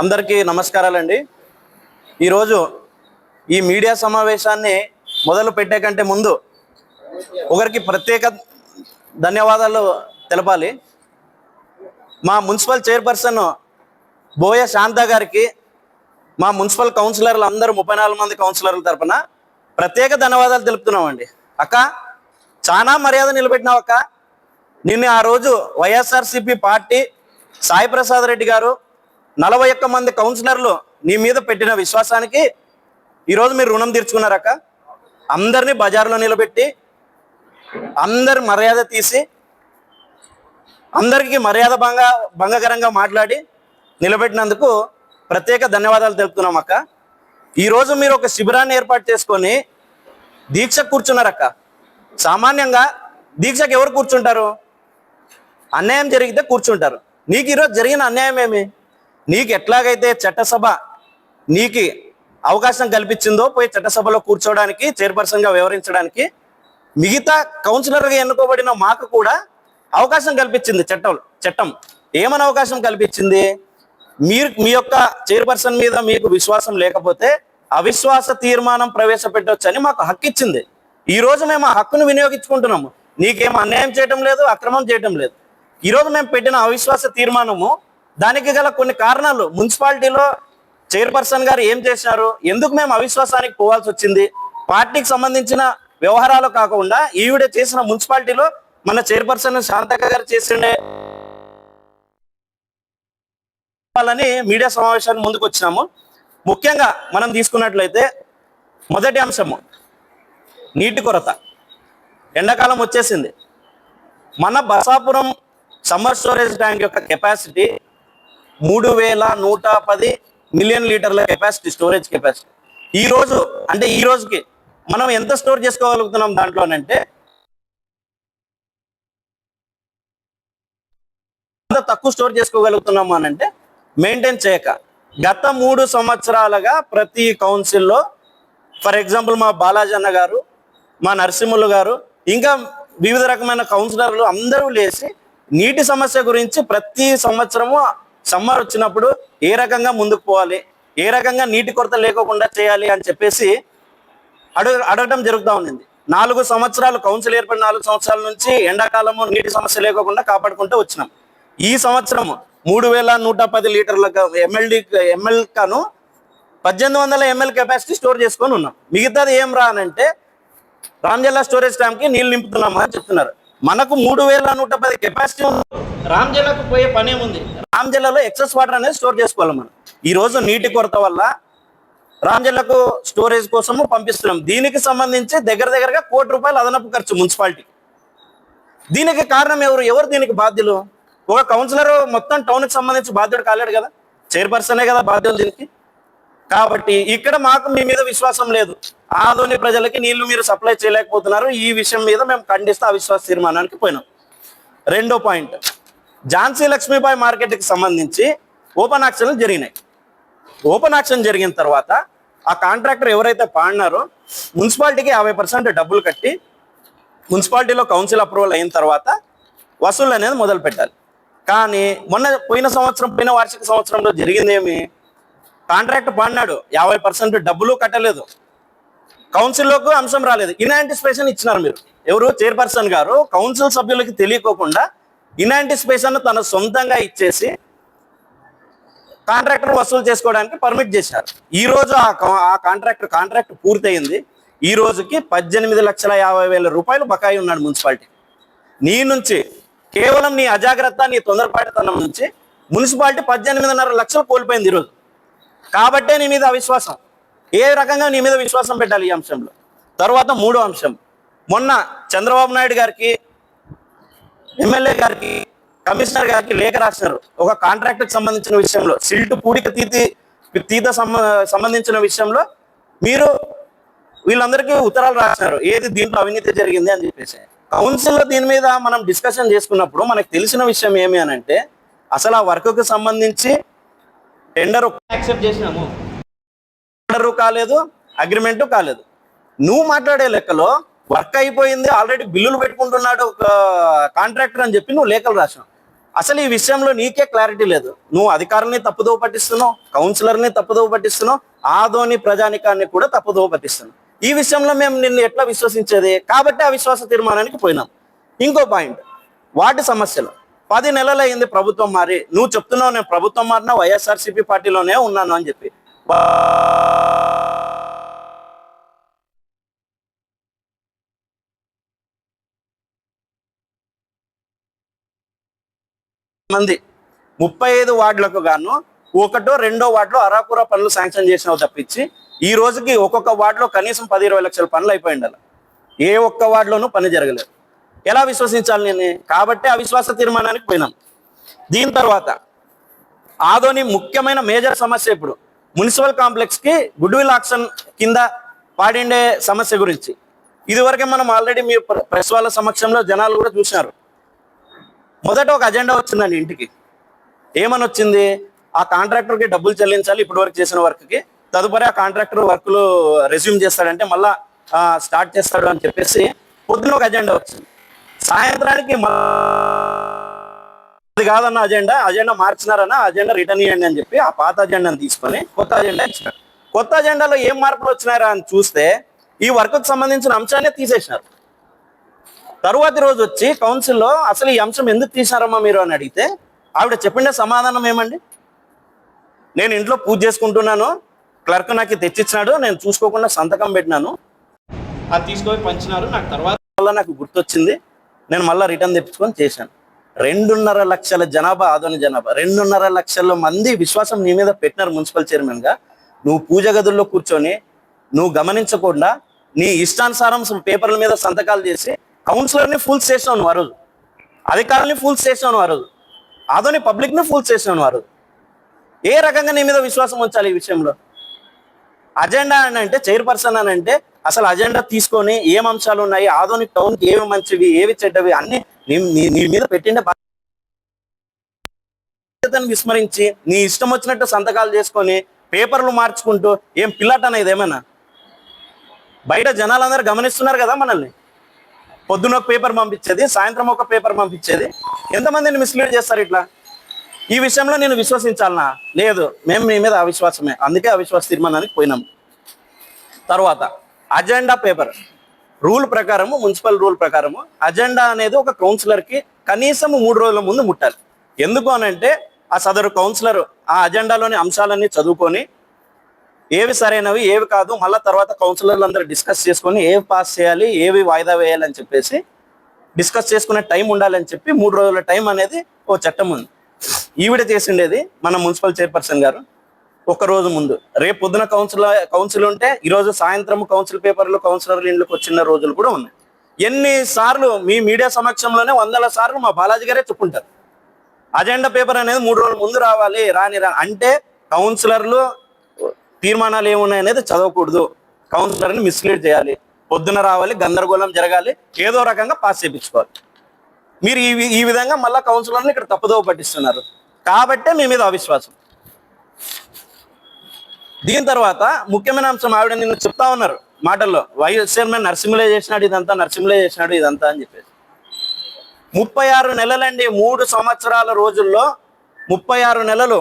అందరికీ నమస్కారాలండి. ఈరోజు ఈ మీడియా సమావేశాన్ని మొదలు పెట్టే కంటే ముందు ఒకరికి ప్రత్యేక ధన్యవాదాలు తెలపాలి. మా మున్సిపల్ చైర్పర్సన్ బోయ శాంత గారికి మా మున్సిపల్ కౌన్సిలర్లు అందరూ ముప్పై నాలుగు మంది కౌన్సిలర్ల తరపున ప్రత్యేక ధన్యవాదాలు తెలుపుతున్నామండి. అక్క చాలా మర్యాద నిలబెట్టినావు అక్క నిన్ను ఆ రోజు వైఎస్ఆర్సిపి పార్టీ సాయి ప్రసాద్ రెడ్డి గారు నలభై ఒక్క మంది కౌన్సిలర్లు నీ మీద పెట్టిన విశ్వాసానికి ఈరోజు మీరు రుణం తీర్చుకున్నారక్క. అందరినీ బజార్లో నిలబెట్టి అందరి మర్యాద తీసి అందరికీ మర్యాద భంగ భంగకరంగా మాట్లాడి నిలబెట్టినందుకు ప్రత్యేక ధన్యవాదాలు తెలుపుతున్నాం అక్క. ఈరోజు మీరు ఒక శిబిరాన్ని ఏర్పాటు చేసుకొని దీక్ష కూర్చున్నారక్క. సామాన్యంగా దీక్షకు ఎవరు కూర్చుంటారు? అన్యాయం జరిగితే కూర్చుంటారు. నీకు ఈరోజు జరిగిన అన్యాయం ఏమి? నీకు ఎట్లాగైతే చట్టసభ నీకు అవకాశం కల్పించిందో పోయి చట్టసభలో కూర్చోవడానికి చైర్పర్సన్గా వివరించడానికి మిగతా కౌన్సిలర్గా ఎన్నుకోబడిన మాకు కూడా అవకాశం కల్పించింది చట్టం చట్టం. ఏమని అవకాశం కల్పించింది? మీరు మీ యొక్క చైర్పర్సన్ మీద మీకు విశ్వాసం లేకపోతే అవిశ్వాస తీర్మానం ప్రవేశపెట్టవచ్చని మాకు హక్కు ఇచ్చింది ఈ రోజు మేము ఆ హక్కును వినియోగించుకుంటున్నాము. నీకేం అన్యాయం చేయటం లేదు అక్రమం చేయటం లేదు. ఈరోజు మేము పెట్టిన అవిశ్వాస తీర్మానము దానికి గల కొన్ని కారణాలు. మున్సిపాలిటీలో చైర్పర్సన్ గారు ఏం చేశారు ఎందుకు మేము అవిశ్వాసానికి పోవాల్సి వచ్చింది? పార్టీకి సంబంధించిన వ్యవహారాలు కాకుండా ఈవిడ చేసిన మున్సిపాలిటీలో మన చైర్పర్సన్ శాంతక్క గారు చేసిండే వాళ్ళని మీడియా సమావేశానికి ముందుకు వచ్చినాము. ముఖ్యంగా మనం తీసుకున్నట్లయితే మొదటి అంశము నీటి కొరత. ఎండాకాలం వచ్చేసింది. మన బసాపురం సమ్మర్ స్టోరేజ్ ట్యాంక్ యొక్క కెపాసిటీ మూడు వేల నూట పది మిలియన్ లీటర్ల కెపాసిటీ స్టోరేజ్ కెపాసిటీ ఈ రోజు అంటే ఈ రోజుకి మనం ఎంత స్టోర్ చేసుకోగలుగుతున్నాం దాంట్లోనంటే ఎంత తక్కువ స్టోర్ చేసుకోగలుగుతున్నాము అని అంటే మెయింటైన్ చేయక. గత మూడు సంవత్సరాలుగా ప్రతి కౌన్సిల్లో ఫర్ ఎగ్జాంపుల్ మా బాలాజన్న గారు మా నరసింహులు గారు ఇంకా వివిధ రకమైన కౌన్సిలర్లు అందరూ లేచి నీటి సమస్య గురించి ప్రతి సంవత్సరము సమ్మర్ వచ్చినప్పుడు ఏ రకంగా ముందుకు పోవాలి? ఏ రకంగా నీటి కొరత లేకోకుండా చేయాలి అని చెప్పేసి అడుగు అడగడం జరుగుతూ ఉండింది నాలుగు సంవత్సరాలు కౌన్సిల్ ఏర్పడిన నాలుగు సంవత్సరాల నుంచి ఎండాకాలము నీటి సమస్య లేకోకుండా కాపాడుకుంటూ వచ్చినాం. ఈ సంవత్సరం మూడు వేల నూట పది లీటర్ల ఎంఎల్డి ఎంఎల్కను పద్దెనిమిది వందల ఎంఎల్ కెపాసిటీ స్టోర్ చేసుకొని ఉన్నాం. మిగతాది ఏం రా అంటే రామ్ జిల్లా స్టోరేజ్ ట్యాంక్కి నీళ్ళు నింపుతున్నాము అని చెప్తున్నారు. మనకు మూడు వేల నూట పది కెపాసిటీ ఉంది పోయే పనే ఉంది. రామ్జల్లాలో ఎక్సెస్ వాటర్ అనేది స్టోర్ చేసుకోవాలి మనం. ఈ రోజు నీటి కొరత వల్ల రామ్జల్లకు స్టోరేజ్ కోసము పంపిస్తున్నాం. దీనికి సంబంధించి దగ్గర దగ్గరగా కోటి రూపాయలు అదనపు ఖర్చు మున్సిపాలిటీ. దీనికి కారణం ఎవరు? ఎవరు దీనికి బాధ్యులు? ఒక కౌన్సిలర్ మొత్తం టౌన్కి సంబంధించి బాధ్యుడు కాలేడు కదా? చైర్పర్సనే కదా బాధ్యులు దీనికి? కాబట్టి ఇక్కడ మాకు మీ మీద విశ్వాసం లేదు. ఆదోని ప్రజలకి నీళ్ళు మీరు సప్లై చేయలేకపోతున్నారు. ఈ విషయం మీద మేము ఖండిస్తూ అవిశ్వాస తీర్మానానికి పోయినాం. రెండో పాయింట్. ఝాన్సీ లక్ష్మీబాయి మార్కెట్కి సంబంధించి ఓపెన్ ఆక్షన్లు జరిగినాయి. ఓపెన్ ఆక్షన్ జరిగిన తర్వాత ఆ కాంట్రాక్టర్ ఎవరైతే పాడినారో మున్సిపాలిటీకి యాభై పర్సెంట్ డబ్బులు కట్టి మున్సిపాలిటీలో కౌన్సిల్ అప్రూవల్ అయిన తర్వాత వసూలు అనేది మొదలు పెట్టాలి. కానీ మొన్న పోయిన సంవత్సరం పోయిన వార్షిక సంవత్సరంలో జరిగింది ఏమి? కాంట్రాక్ట్ పాడినాడు యాభై పర్సెంట్ డబ్బులు కట్టలేదు. కౌన్సిల్లోకి అంశం రాలేదు. ఇన్ ఆంటిసిపేషన్ ఇచ్చినారు మీరు. ఎవరు? చైర్పర్సన్ గారు. కౌన్సిల్ సభ్యులకి తెలియకోకుండా ఇన్యాంటిసిపేషన్ తన సొంతంగా ఇచ్చేసి కాంట్రాక్టర్ వసూలు చేసుకోవడానికి పర్మిట్ చేశారు. ఈ రోజు ఆ కా- ఆ కాంట్రాక్టర్ కాంట్రాక్ట్ పూర్తయింది. ఈ రోజుకి పద్దెనిమిది లక్షల యాభై వేల రూపాయలు బకాయి ఉన్నాడు మున్సిపాలిటీ. నీ నుంచి కేవలం నీ అజాగ్రత్త నీ తొందరపాటుతనం నుంచి మున్సిపాలిటీ పద్దెనిమిదిన్నర లక్షలు కోల్పోయింది ఈరోజు కాబట్టే నీ మీద అవిశ్వాసం. ఏ రకంగా నీ మీద విశ్వాసం పెట్టాలి ఈ అంశంలో? తర్వాత మూడో అంశం. మొన్న చంద్రబాబు నాయుడు గారికి ఎమ్మెల్యే గారికి కమిషనర్ గారికి లేఖ రాసినారు ఒక కాంట్రాక్ట్ సంబంధించిన విషయంలో సిల్ట్ పూడిక తీతి తీత సంబంధించిన విషయంలో మీరు వీళ్ళందరికీ ఉత్తరాలు రాసినారు ఏది దీంట్లో అవినీతి జరిగింది అని చెప్పేసి. కౌన్సిల్లో దీని మీద మనం డిస్కషన్ చేసుకున్నప్పుడు మనకు తెలిసిన విషయం ఏమి అని అంటే అసలు ఆ వర్క్కి సంబంధించి టెండర్ యాక్సెప్ట్ చేసినాము. టెండరు కాలేదు అగ్రిమెంటు కాలేదు. నువ్వు మాట్లాడే లెక్కలో వర్క్ అయిపోయింది ఆల్రెడీ బిల్లులు పెట్టుకుంటున్నాడు కాంట్రాక్టర్ అని చెప్పి నువ్వు లేఖలు రాసావు అసలు ఈ విషయంలో నీకే క్లారిటీ లేదు. నువ్వు అధికారుల్ని తప్పుదోవ పట్టిస్తున్నావు కౌన్సిలర్ని తప్పుదోవ పట్టిస్తున్నావు ఆదోని ప్రజానికాన్ని కూడా తప్పుదోవ పట్టిస్తున్నావు. ఈ విషయంలో మేము నిన్ను ఎట్లా విశ్వసించేది? కాబట్టి అవిశ్వాస తీర్మానానికి పోయినాం. ఇంకో పాయింట్ వాటి సమస్యలు. పది నెలలు అయింది ప్రభుత్వం మారి నువ్వు చెప్తున్నావు నేను ప్రభుత్వం మారినా వైఎస్ఆర్సీపీ పార్టీలోనే ఉన్నాను అని చెప్పి. మంది. ముప్పై ఐదు వార్డులకు గాను ఒకటో రెండో వార్డులో అరాకుర పనులు శాంక్షన్ చేసినావు తప్పించి ఈ రోజుకి ఒక్కొక్క వార్డులో కనీసం పది ఇరవై లక్షల పనులు అయిపోయి ఉండాలి ఏ ఒక్క వార్డులోనూ పని జరగలేదు. ఎలా విశ్వసించాలి నేను? కాబట్టి అవిశ్వాస తీర్మానానికి పోయినాం. దీని తర్వాత ఆదోని ముఖ్యమైన మేజర్ సమస్య ఇప్పుడు. మున్సిపల్ కాంప్లెక్స్కి గుడ్ విల్ ఆక్షన్ కింద పాడిండే సమస్య గురించి. ఇదివరకే మనం ఆల్రెడీ మీ ప్ర- ప్రెస్ వాళ్ళ సమక్షంలో జనాలు కూడా చూసినారు. మొదట ఒక అజెండా వచ్చిందండి ఇంటికి. ఏమని వచ్చింది? ఆ కాంట్రాక్టర్కి డబ్బులు చెల్లించాలి ఇప్పటి వరకు చేసిన వర్క్కి. తదుపరి ఆ కాంట్రాక్టర్ వర్క్లు రెజ్యూమ్ చేస్తాడంటే మళ్ళా స్టార్ట్ చేస్తాడు అని చెప్పేసి పొద్దున ఒక అజెండా వచ్చింది. సాయంత్రానికి అది కాదన్న అజెండా అజెండా మార్చినారన్న అజెండా రిటర్న్ ఇవ్వండి అని చెప్పి ఆ పాత అజెండాను తీసుకొని కొత్త అజెండా ఇచ్చినారు. కొత్త అజెండాలో ఏం మార్పులు వచ్చినారా అని చూస్తే ఈ వర్క్కు సంబంధించిన అంశాన్ని తీసేసినారు. తరువాతి రోజు వచ్చి కౌన్సిల్లో అసలు ఈ అంశం ఎందుకు తీసినారమ్మా మీరు అని అడిగితే ఆవిడ చెప్పిండే సమాధానం ఏమండి? నేను ఇంట్లో పూజ చేసుకుంటున్నాను క్లర్క్ నాకు తెచ్చిచ్చినాడు నేను చూసుకోకుండా సంతకం పెట్టినాను. అది తీసుకొని పంచినారు నాకు తర్వాత వల్ల నాకు గుర్తొచ్చింది నేను మళ్ళీ రిటర్న్ తెప్పించుకొని చేశాను. రెండున్నర లక్షల జనాభా ఆదోని జనాభా రెండున్నర లక్షల మంది విశ్వాసం నీ మీద పెట్టినారు మున్సిపల్ చైర్మన్గా నువ్వు పూజ గదుల్లో కూర్చొని నువ్వు గమనించకుండా నీ ఇష్టానుసారం పేపర్ల మీద సంతకాలు చేసి కౌన్సిలర్ని ఫుల్ చేసావు ఆ రోజు అధికారుల్ని ఫుల్ చేసావు ఆ రోజు ఆదోని పబ్లిక్ని ఫుల్ చేసాను ఆ రోజు ఏ రకంగా నీ మీద విశ్వాసం ఉంచాలి ఈ విషయంలో? అజెండా అని అంటే చైర్పర్సన్ అని అంటే అసలు అజెండా తీసుకొని ఏం అంశాలు ఉన్నాయి ఆధునిక టౌన్కి ఏవి మంచివి ఏవి చెడ్డవి అన్ని నీ- నీ- మీద పెట్టిన బాధ్యతను విస్మరించి నీ ఇష్టం వచ్చినట్టు సంతకాలు చేసుకొని పేపర్లు మార్చుకుంటూ ఏం పిల్లట అనేది ఏమైనా? బయట జనాలందరూ గమనిస్తున్నారు కదా మనల్ని. పొద్దున ఒక పేపర్ పంపించేది సాయంత్రం ఒక పేపర్ పంపించేది. ఎంతమందిని మిస్లీడ్ చేస్తారు ఇట్లా? ఈ విషయంలో నేను విశ్వసించాలనా? లేదు మేము మీ మీద అవిశ్వాసమే. అందుకే అవిశ్వాస తీర్మానానికి పోయినాం. తర్వాత అజెండా పేపర్. రూల్ ప్రకారము మున్సిపల్ రూల్ ప్రకారము అజెండా అనేది ఒక కౌన్సిలర్కి కనీసం మూడు రోజుల ముందు ముట్టాలి. ఎందుకు అనంటే ఆ సదరు కౌన్సిలర్ ఆ అజెండాలోని అంశాలన్నీ చదువుకొని ఏవి సరైనవి ఏవి కాదు మళ్ళీ తర్వాత కౌన్సిలర్లు అందరూ డిస్కస్ చేసుకొని ఏవి పాస్ చేయాలి ఏవి వాయిదా వేయాలి అని చెప్పేసి డిస్కస్ చేసుకునే టైం ఉండాలని చెప్పి మూడు రోజుల టైం అనేది ఓ చట్టం ఉంది. ఈవిడ చేసిండేది మన మున్సిపల్ చైర్పర్సన్ గారు. ఒక రోజు ముందు. రేపు పొద్దున కౌన్సిల్ కౌన్సిల్ ఉంటే ఈరోజు సాయంత్రం కౌన్సిల్ పేపర్లు కౌన్సిలర్ ఇండ్లకు వచ్చిన రోజులు కూడా ఉన్నాయి. ఎన్నిసార్లు మీ మీడియా సమక్షంలోనే వందల సార్లు మా బాలాజీ గారే చెప్పుంటారు. అజెండా పేపర్ అనేది మూడు రోజుల ముందు రావాలి రాని రా అంటే కౌన్సిలర్లు తీర్మానాలు ఏమున్నాయి అనేది చదవకూడదు. కౌన్సిలర్ని మిస్లీడ్ చేయాలి. పొద్దున రావాలి గందరగోళం జరగాలి ఏదో రకంగా పాస్ చేయించుకోవాలి. మీరు ఈ ఈ విధంగా మళ్ళా కౌన్సిలర్ని ఇక్కడ తప్పుదోవ పట్టిస్తున్నారు. కాబట్టే మీ మీద అవిశ్వాసం. దీని తర్వాత ముఖ్యమైన అంశం ఆవిడ నిన్న చెప్తా ఉన్నారు మాటల్లో. వైఎస్ చైర్మన్ నరసింహలే చేసినాడు ఇదంతా నర్సింహులే చేసినాడు ఇదంతా అని చెప్పేసి. ముప్పై ఆరు నెలలండి మూడు సంవత్సరాల రోజుల్లో ముప్పై ఆరు నెలలు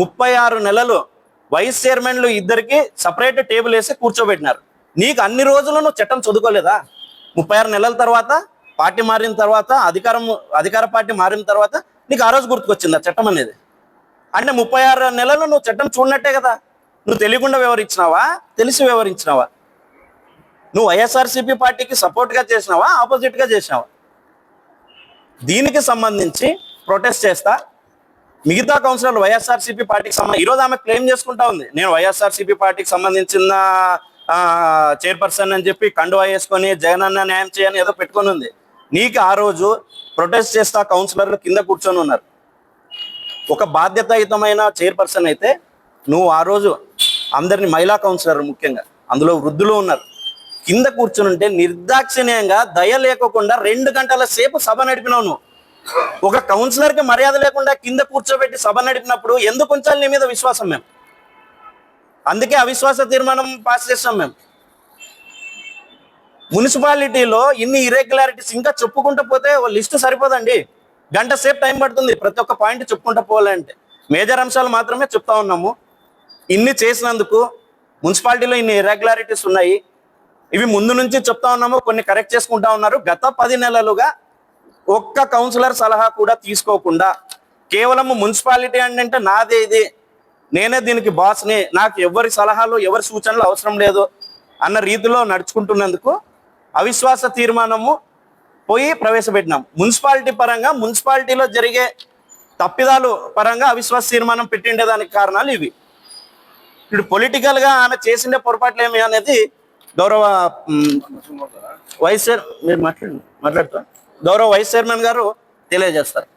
ముప్పై ఆరు నెలలు వైస్ చైర్మన్లు ఇద్దరికి సపరేట్ టేబుల్ వేసి కూర్చోబెట్టినారు. నీకు అన్ని రోజులు నువ్వు చట్టం చదువుకోలేదా? ముప్పై ఆరు నెలల తర్వాత పార్టీ మారిన తర్వాత అధికారం అధికార పార్టీ మారిన తర్వాత నీకు ఆ రోజు గుర్తుకొచ్చిందా చట్టం అనేది? అంటే ముప్పై ఆరు నెలలు నువ్వు చట్టం చూడనట్టే కదా. నువ్వు తెలియకుండా వివరించినావా? తెలిసి వివరించినావా? నువ్వు వైఎస్ఆర్సీపీ పార్టీకి సపోర్ట్గా చేసినావా? ఆపోజిట్గా చేసినావా? దీనికి సంబంధించి ప్రొటెస్ట్ చేస్తా. మిగతా కౌన్సిలర్లు వైఎస్ఆర్సీపీ పార్టీకి సంబంధించి ఈరోజు ఆమె క్లెయిమ్ చేసుకుంటా ఉంది. నేను వైఎస్ఆర్సీపీ పార్టీకి సంబంధించిన చైర్పర్సన్ అని చెప్పి కండువా వేసుకొని జగన్ అన్న న్యాయం చేయని ఏదో పెట్టుకొని ఉంది. నీకు ఆ రోజు ప్రొటెస్ట్ చేస్తా కౌన్సిలర్లు కింద కూర్చొని ఉన్నారు. ఒక బాధ్యతాయుతమైన చైర్పర్సన్ అయితే నువ్వు ఆ రోజు అందరిని మహిళా కౌన్సిలర్ ముఖ్యంగా అందులో వృద్ధులు ఉన్నారు. కింద కూర్చుని ఉంటే నిర్దాక్షిణ్యంగా దయ లేకోకుండా రెండు గంటల సేపు సభ నడిపినావు నువ్వు. ఒక కౌన్సిలర్కి మర్యాద లేకుండా కింద కూర్చోబెట్టి సభ నడిపినప్పుడు ఎందుకు ఉంచాలి నీ మీద విశ్వాసం మేము అందుకే అవిశ్వాస తీర్మానం పాస్ చేస్తాం మేము మున్సిపాలిటీలో ఇన్ని ఇరెగ్యులారిటీస్ ఇంకా చెప్పుకుంటూ పోతే లిస్ట్ సరిపోదండి. గంట సేపు టైం పడుతుంది ప్రతి ఒక్క పాయింట్ చెప్పుకుంటూ పోవాలంటే. మేజర్ అంశాలు మాత్రమే చెప్తా ఉన్నాము. ఇన్ని చేసినందుకు మున్సిపాలిటీలో ఇన్ని ఇరెగ్యులారిటీస్ ఉన్నాయి. ఇవి ముందు నుంచి చెప్తా ఉన్నాము కొన్ని కరెక్ట్ చేసుకుంటా ఉన్నారు. గత పది నెలలుగా ఒక్క కౌన్సిలర్ సలహా కూడా తీసుకోకుండా కేవలం మున్సిపాలిటీ అంటే నాదే ఇది. నేనే దీనికి బాస్ని. నాకు ఎవరి సలహాలు ఎవరి సూచనలు అవసరం లేదు అన్న రీతిలో నడుచుకుంటున్నందుకు అవిశ్వాస తీర్మానము పోయి ప్రవేశపెట్టినాం. మున్సిపాలిటీ పరంగా మున్సిపాలిటీలో జరిగే తప్పిదాలు పరంగా అవిశ్వాస తీర్మానం పెట్టిండేదానికి కారణాలు ఇవి. ఇప్పుడు పొలిటికల్గా ఆమె చేసిండే పొరపాట్లు ఏమి అనేది గౌరవ మ్, వైస్ మీరు మాట్లాడండి. మాట్లాడతారు? గౌరవ వైస్ చైర్మన్ గారు తెలియజేస్తారు.